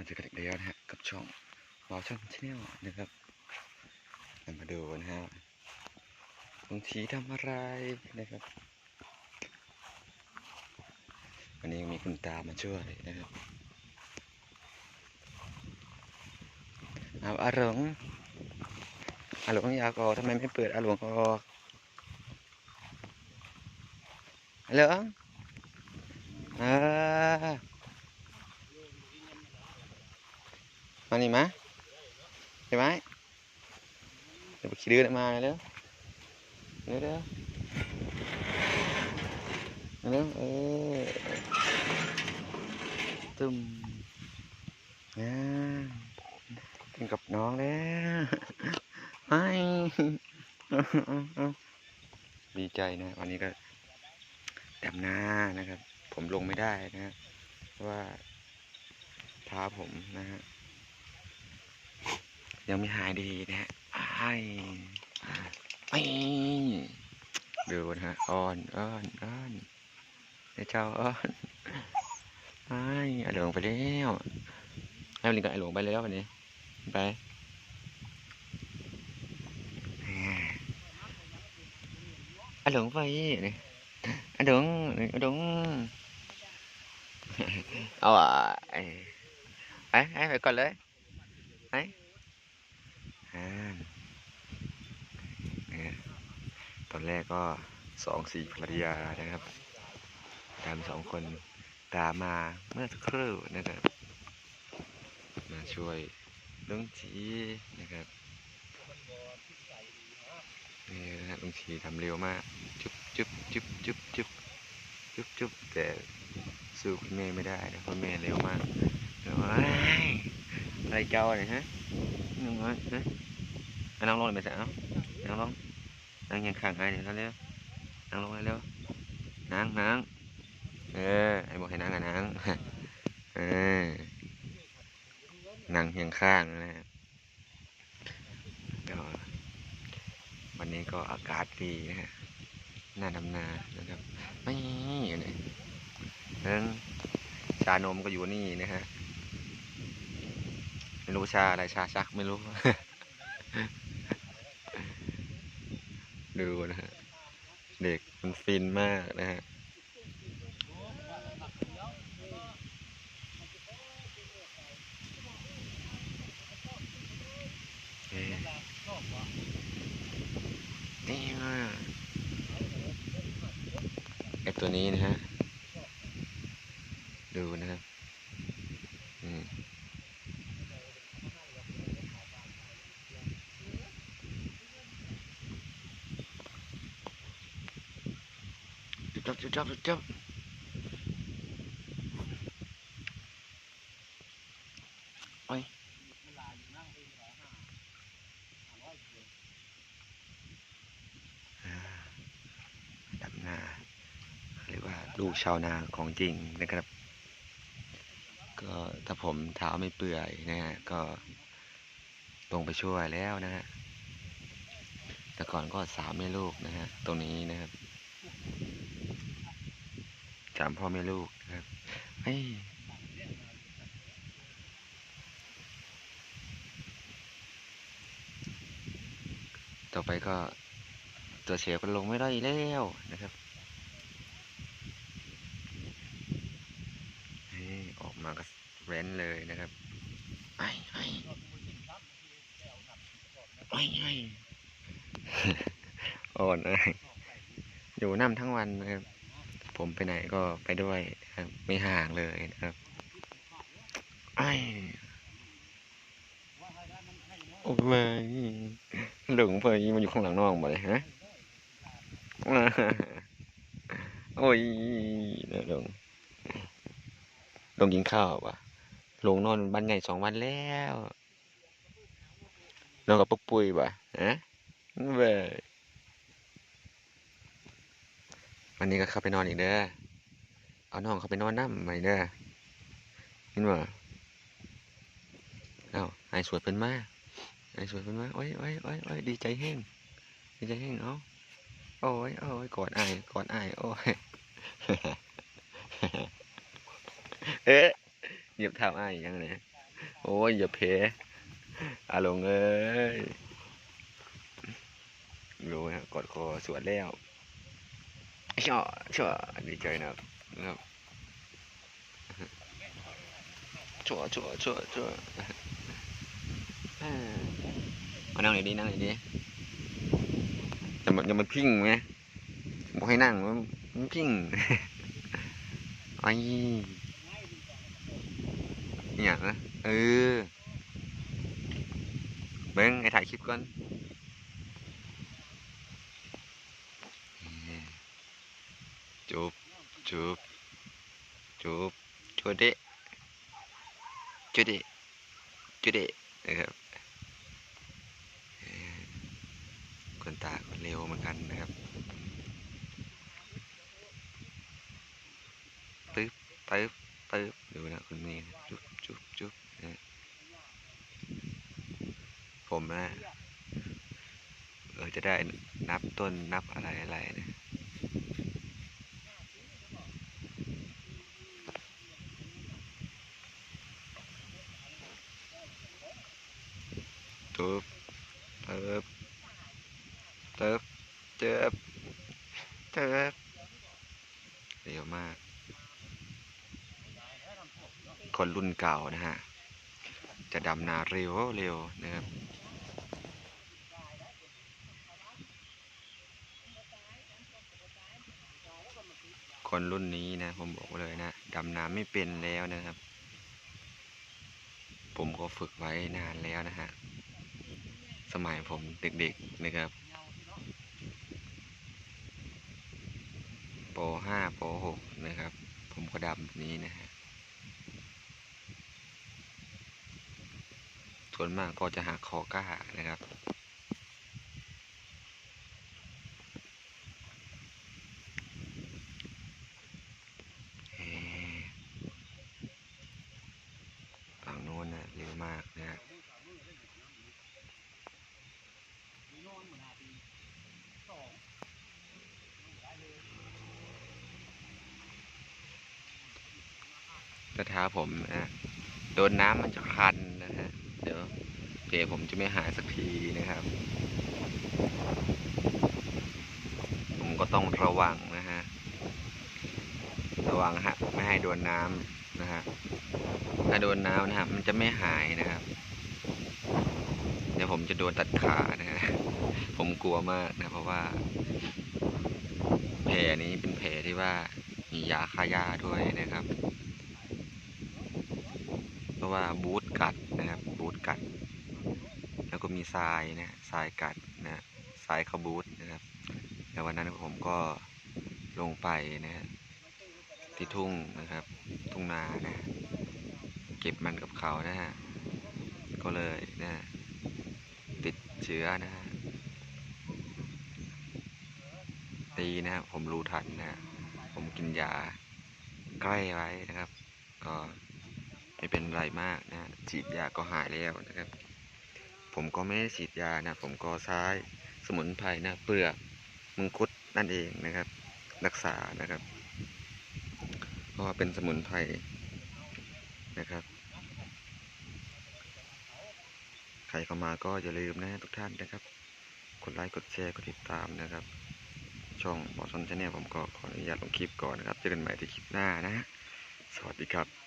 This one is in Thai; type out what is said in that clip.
มาเจอกันอีกแล้วนะฮะกับช่องวาวช่องชาแนลนะครับมาดูนะฮะบางทีทำอะไรนะครับ วันนี้มีคุณตามาช่วยนะครับเอาอาหลงอาหลงอยากออกทำไมไม่เปิดอาหลงออกอาหลงอ่า มานี่มาใช่ไหมเดี๋ยวไปขี่เรือมาเลยเร็วเร็วเร็วเร็วเออตึมนะกินกับน้องแล้วไอ้ดีใจนะวันนี้ก็ดำน้านะครับ ผมลงไม่ได้นะเพราะว่าเท้าผมนะฮะ ยังไม่หายดีนะฮะไอ้ไอ้ดูนะฮะอ้อนอ้อนอ้อนเดี๋ยวเจ้าอ้อนไอ้ไอ้หลงไปแล้วไอ้ลิงกับไอ้หลงไปแล้ววันนี้ไปไอ้หลงไปนี่ไอ้หลงไอ้หลงเอาอะไอ้ไอ้ไปก่อนเลยไอ่าเตอนแรกก็สองสี่ภรรยานะครับ ตามสองคนตามมาเมื่อสักครู่นะครับ มาช่วยลุงชีนะครับนี่นะลุงชีทำเร็วมาก จุ๊บจุ๊บจุ๊บจุ๊บจุ๊บจุ๊บจุ๊บแต่สู้คุณแม่ไม่ได้นะคุณแม่เร็วมากเร็วมากอะไรเจ้าเนี่ยฮะ น้องน้อยนะอันนั่งลงเลยไปจ้ะเอ้านั่งลงนั่งยังข้างให้เดี๋ยวเร็วนั่งลงเร็วนั่งนั่งเออไอ้บอกให้นั่งอะนั่งเออนั่งยังข้างนะฮะวันนี้ก็อากาศดีนะฮะน่าดำนานะครับไม่อยู่ไหนนั้งชานมก็อยู่นี่นะฮะ ไม่รู้ชาอะไรชาชักไม่รู้ ดูนะฮะ เด็กมันฟินมากนะฮะนี่มากไอตัวนี้นะฮะ ดูนะครับ จุ๊บจับจุ๊บจับจุ๊บจับโอ้าดำนาเรียกว่าลูกชาวนาของจริงนะครับ ก็ถ้าผมเท้าไม่เปื่อยนะฮะก็ลงไปช่วยแล้วนะฮะแต่ก่อนก็สามแม่ลูกนะฮะตรงนี้นะครับ สามพ่อแม่ลูกนะครับเฮ้ยต่อไปก็ตัวเสียก็ลงไม่ได้แล้วนะครับออกมาก็แว้นเลยนะครับไอ้ไอ้ไอ้ไอ้อ่อนเลยอยู่น้ำทั้งวันนะครับ ผมไปไหนก็ไปด้วยนะครับไม่ห่างเลยนะครับไอ้โอ้ไม่หลงไปมันอยู่ข้างหลังน้องมาเลยฮะโอ้ยนะหลงลงกินข้าวปะลงนอนบ้านใหญ่สองวันแล้วนอนกับปุ๊กปุ้ยปะฮะเว้ย วันนี้ก็เข้าไปนอนอีกเด้อ เอาน้องเข้าไปนอนน้ำใหม่เด้อเห็นบ่เอ้าไอ้สวยเพิ่นมาไอ้สวยเพิ่นมา โอ้ยโอ้ยโอ้ยโอ้ยดีใจแห้ง ดีใจแห้งเอาโอ้ยโอ้ยกอดไอ้กอดไอ้โอ้ย เอ๊ะเหยียบเท้าไอ้ยังไงโอ้ยอย่าเพอาลงเอ้ยรู้นะกดคอสวดแล้ว ช่อช่อดีใจนะครับนะครับชัวชัวชัวชัวมานั่งไหนดีนั่งไหนดีจะมันจะมันพิ้งไหมบอกให้นั่งมันมันพิ้งไอ้เนี่ยนะเออเบ้งไอ้ถ่ายคลิปก่อน จูบจูบจูบจูเดะจูเดะจูเดนะครับคนตาคนเร็วเหมือนกันนะครับตึ๊บตึ๊บตึ๊บดูนะคุณเมย์จุ๊บจุ๊บจุ๊บนะผมนะเออจะได้นับต้นนับอะไรอะไรนะตึ๊บตึ๊บตึ๊บเจ็บ เจ็บเร็วมาก คนรุ่นเก่านะฮะ จะดำนาเร็วเร็วนะครับคนรุ่นนี้นะ ผมบอกเลยนะ ดำน้ำไม่เป็นแล้วนะครับ ผมก็ฝึกไว้นานแล้วนะฮะ สมัยผมเด็กๆนะครับ ปร .5 ปร .6 นะครับ ผมก็ดำแบบนี้นะฮะส่วนมากก็จะหาคอก้านะครับ เอ่อฝั่งโน้นนะเร็วมากนะฮะ แต่เท้าผมนะโดนน้ำมันจะคันนะฮะเดี๋ยวเพผมจะไม่หายสักทีนะครับ ผมก็ต้องระวังนะฮะระวังฮะไม่ให้โดนน้ำนะฮะถ้าโดนน้ำนะฮะมันจะไม่หายนะครับเดี๋ยวผมจะโดนตัดขานะฮะผมกลัวมากนะ เพราะว่าแผลนี้เป็นแผลที่ว่ามียาฆ่าหญ้าด้วยนะครับ ว่าบูทกัดนะครับบูทกัด แล้วก็มีทรายนะทรายกัดนะทรายเขาบูทนะครับแล้ววันนั้นผมก็ลงไปนะฮะที่ทุ่งนะครับ ทุ่งนานะเก็บมันกับเขานะฮะก็เลยนะติดเชื้อนะฮะดีนะฮะผมรู้ทันนะฮะผมกินยาใกล้ไว้นะครับ ก็ ไม่เป็นไรมากนะฉีดยาก็หายแล้วนะครับ ผมก็ไม่ฉีดยานะ ผมก็ใช้สมุนไพรนะเปลือกมังคุดนั่นเองนะครับ รักษานะครับ เพราะว่าเป็นสมุนไพรนะครับใครเข้ามาก็อย่าลืมนะทุกท่านนะครับ กดไลค์กดแชร์กดติดตามนะครับ ช่องบอสซอนชาแนลผมก็ขออนุญาตลงคลิปก่อนนะครับ เจอกันใหม่ที่คลิปหน้านะฮะสวัสดีครับ